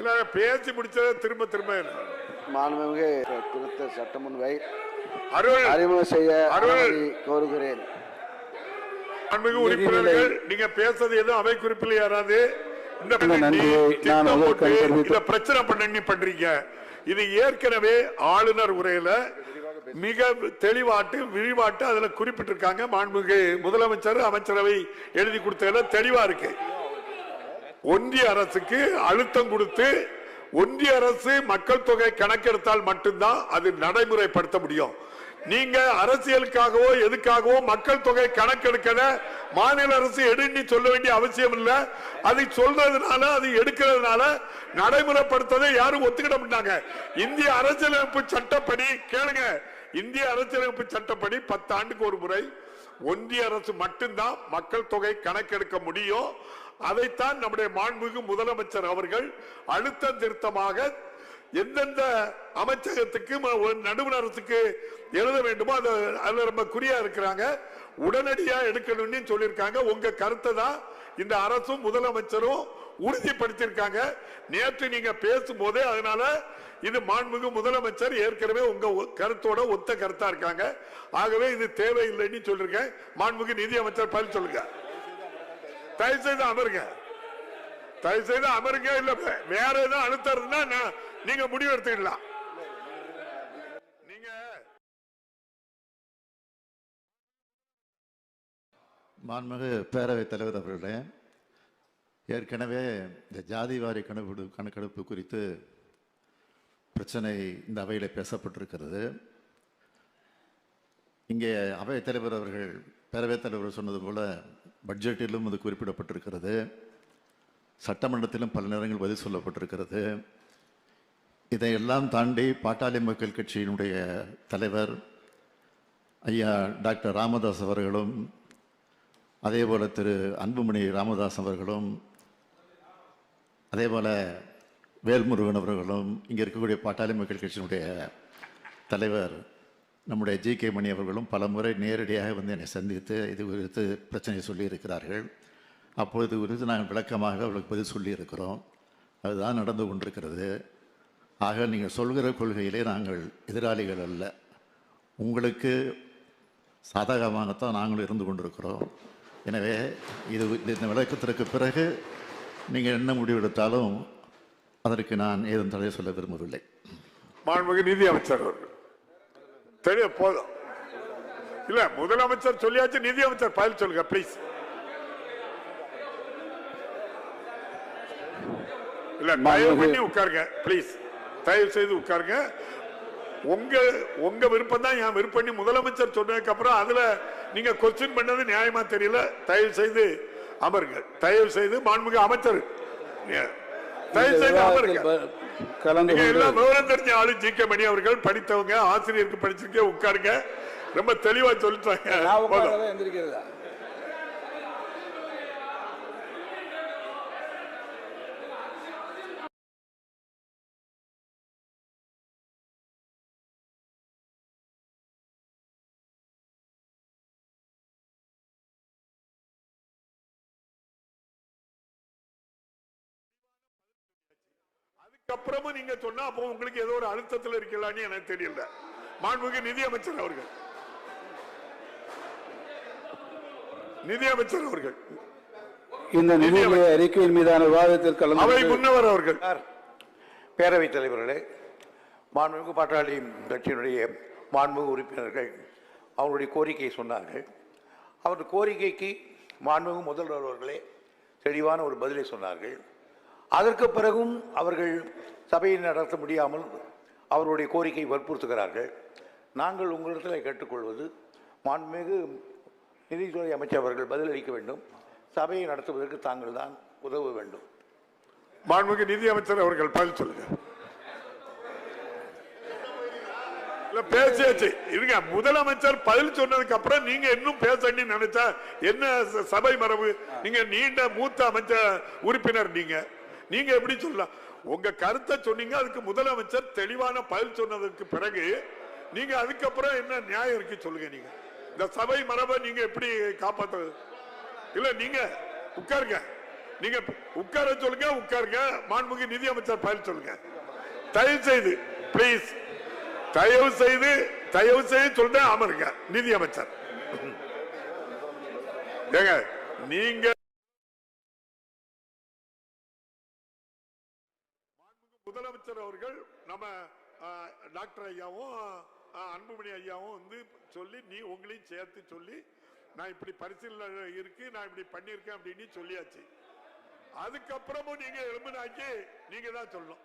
இல்ல பேசி முடிச்சதை திரும்ப திரும்ப மாண்புமிகு குறித்த சட்டமுன்வை அருள். அறிமுகம் செய்ய கோருகிறேன். அன்புமிகு உறுப்பினர்கள் நீங்க பேசுறது எதுவும் அவை குறிப்பில் யாராவது? இந்த பிரச்சனை பண்ணி பண்றீங்க. இது ஏற்கனவே ஆளுநர் உரையில மிக தெளிவாட்டு விரிவாட்டு அதுல குறிப்பிட்டிருக்காங்க. மாண்புமிகு முதலமைச்சர் அமைச்சரவை எழுதி கொடுத்ததுல தெளிவா இருக்கு. ஒன்றிய அரசுக்கு அழுத்தம் கொடுத்து ஒன்றிய அரசு மக்கள் தொகை கணக்கெடுத்தால் மட்டும்தான் அது நடைமுறைப்படுத்த முடியும். நீங்க அரசியலுக்காகவோ எதுக்காகவோ மக்கள் தொகை கணக்கெடுக்கல மாநில அரசு எடுன்னு சொல்ல வேண்டிய அவசியம் இல்ல. அதை சொல்றதுனால அது எடுக்கிறதுனால நடைமுறைப்படுத்ததை யாரும் ஒத்துக்கிட மாட்டாங்க. இந்திய அரசியலமைப்பு சட்டப்படி கேளுங்க. இந்திய அரசியலமைப்பு சட்டப்படி பத்து ஆண்டுக்கு ஒரு முறை ஒன்றிய அரசு மட்டும்தான் மக்கள் தொகை கணக்கெடுக்க முடியும். அதைத்தான் நம்முடைய மாண்புமிகு முதலமைச்சர் அவர்கள் அழுத்த திருத்தமாக எந்தெந்த அமைச்சகத்துக்கு ம- எழுத வேண்டுமோ அது அதுல ரொம்ப குறியா இருக்கிறாங்க. உடனடியா எடுக்கணும்னு சொல்லியிருக்காங்க. உங்க கருத்தை தான் இந்த அரசும் முதலமைச்சரும் உறுதிப்படுத்தியிருக்காங்க. நேற்று நீங்க பேசும்போதே அதனால இது மாண்புமிகு முதலமைச்சர் ஏற்கனவே உங்க ஒ- கருத்தோட ஒத்த கருத்தா இருக்காங்க. ஆகவே இது தேவையில்லைன்னு சொல்லிருக்கேன் மாண்புமிகு நிதியமைச்சர் பதில் சொல்லுங்க. தயவு செய்து அமருங்க. தயவு செய்து அமருங்க. இல்ல வேற எதுவும் அழுத்தறதுன்னா நீங்க முடிவு எடுத்துக்கலாம். நீங்க மாண்புமிகு பேரவைத் தலைவர் அவர்களே ஏற்கனவே இந்த ஜாதி வாரி கணக்கெடு கணக்கெடுப்பு குறித்து பிரச்சனை இந்த அவையில் பேசப்பட்டிருக்கிறது. இங்கே அவைத் தலைவர் அவர்கள் பேரவைத் தலைவர் சொன்னது போல பட்ஜெட்டிலும் அது குறிப்பிடப்பட்டிருக்கிறது. சட்டமன்றத்திலும் பல நேரங்கள் பதில் சொல்லப்பட்டிருக்கிறது. இதையெல்லாம் தாண்டி பாட்டாளி மக்கள் கட்சியினுடைய தலைவர் ஐயா டாக்டர் ராமதாஸ் அவர்களும் அதே போல் திரு அன்புமணி ராமதாஸ் அவர்களும் அதே போல் வேல்முருகன் அவர்களும் இங்கே இருக்கக்கூடிய பாட்டாளி மக்கள் கட்சியினுடைய தலைவர் நம்முடைய ஜி கே மணி அவர்களும் பல முறை நேரடியாக வந்து என்னை சந்தித்து இது குறித்து பிரச்சனையை சொல்லியிருக்கிறார்கள். அப்பொழுது குறித்து நாங்கள் விளக்கமாக அவர்களுக்கு பதில் சொல்லியிருக்கிறோம். அதுதான் நடந்து கொண்டிருக்கிறது. ஆக நீங்கள் சொல்கிற கொள்கையிலே நாங்கள் எதிராளிகள் அல்ல. உங்களுக்கு சாதகமாகத்தான் நாங்களும் இருந்து கொண்டிருக்கிறோம். எனவே இது இந்த விளக்கத்திற்கு பிறகு நீங்கள் என்ன முடிவெடுத்தாலும் அதற்கு நான் ஏதும் தடை சொல்ல விரும்பவில்லை. மாண்புமிகு நிதி அமைச்சர் அவர்கள். தெரிய போதும். இல்ல முதலமைச்சர் சொல்லியாச்சு நிதி அமைச்சர் பதில் சொல்லுங்க ப்ளீஸ் இல்ல தயவு பண்ணி உட்காருங்க ப்ளீஸ் தயவு செய்து உட்காருங்க. உங்க உங்க விருப்பம் தான் என் விருப்பம் நீ முதலமைச்சர் சொன்னதுக்கு அப்புறம் அதுல நீங்க கொஸ்டின் பண்ணது நியாயமா தெரியல. தயவு செய்து அமருங்க. தயவு செய்து மாண்புமிகு அமைச்சர். கலந்து நீங்க கொண்டு எல்லாம் விவரம் தெரிஞ்ச ஆளு ஜி கே மணி அவர்கள் படித்தவங்க ஆசிரியருக்கு படிச்சிருக்க உட்காருங்க. ரொம்ப தெளிவா சொல்லிட்டாங்க. அதுக்கப்புறமும் நீங்க சொன்னா அப்போ உங்களுக்கு ஏதோ ஒரு அழுத்தத்தில் இருக்கலான்னு எனக்கு தெரியல. மாண்புமிகு நிதி அமைச்சர் அவர்கள். நிதி அமைச்சர் அவர்கள். இந்த நிதிநிலை அறிக்கையின் மீதான விவாதத்தில் கலந்து அவை முன்னவர் அவர்கள். பேரவைத் தலைவர்களே மாண்புமிகு பாட்டாளி கட்சியினுடைய மாண்புமிகு உறுப்பினர்கள் அவங்களுடைய கோரிக்கையை சொன்னார்கள். அவருடைய கோரிக்கைக்கு மாண்புமிகு முதல்வர் அவர்களே தெளிவான ஒரு பதிலை சொன்னார்கள். அதற்கு பிறகும் அவர்கள் சபையை நடத்த முடியாமல் அவருடைய கோரிக்கை வற்புறுத்துகிறார்கள். நாங்கள் உங்களிடத்தில் கேட்டுக்கொள்வது மாண்புமிகு நிதித்துறை அமைச்சர் அவர்கள் பதிலளிக்க வேண்டும். சபையை நடத்துவதற்கு தாங்கள் தான் உதவ வேண்டும். மாண்புமிகு நிதி அமைச்சர் அவர்கள் பதில் சொல்லுங்க. பேசியாச்சு. இருங்க முதலமைச்சர் பதில் சொன்னதுக்கு அப்புறம் நீங்க இன்னும் பேசணும்னு நினைச்சா என்ன ச- சபை மரபு? நீங்க நீண்ட மூத்த அமைச்சர் உறுப்பினர் நீங்க. நீங்க எப்படி சொல்லலாம்? உங்க கருத்தை சொன்னீங்க அதுக்கு முதலமைச்சர் தெளிவான பதில் சொன்னதுக்கு பிறகு நீங்க அதுக்கப்புறம் என்ன நியாயம் இருக்கு சொல்லுங்க நீங்க. இந்த சபை மரபை நீங்க எப்படி காப்பாத்த இல்ல நீங்க உட்காருங்க. நீங்க உட்கார சொல்லுங்க உட்காருங்க. மாண்புமிகு நிதி அமைச்சர் பதில் சொல்லுங்க. தயவு செய்து ப்ளீஸ் தயவு செய்து தயவு செய்து சொல்றேன் அமருங்க நிதி அமைச்சர். ஏங்க நீங்க முதலமைச்சர் அவர்கள் நம்ம அஹ், டாக்டர் ஐயாவும் அன்புமணி ஐயாவும் வந்து சொல்லி நீ உங்களையும் சேர்த்து சொல்லி நான் இப்படி பரிசீலனை இருக்கு நான் இப்படி பண்ணியிருக்கேன் அப்படின்னு சொல்லியாச்சு. அதுக்கப்புறமும் நீங்க எலும்புனாக்கி நீங்க தான் சொல்லணும்.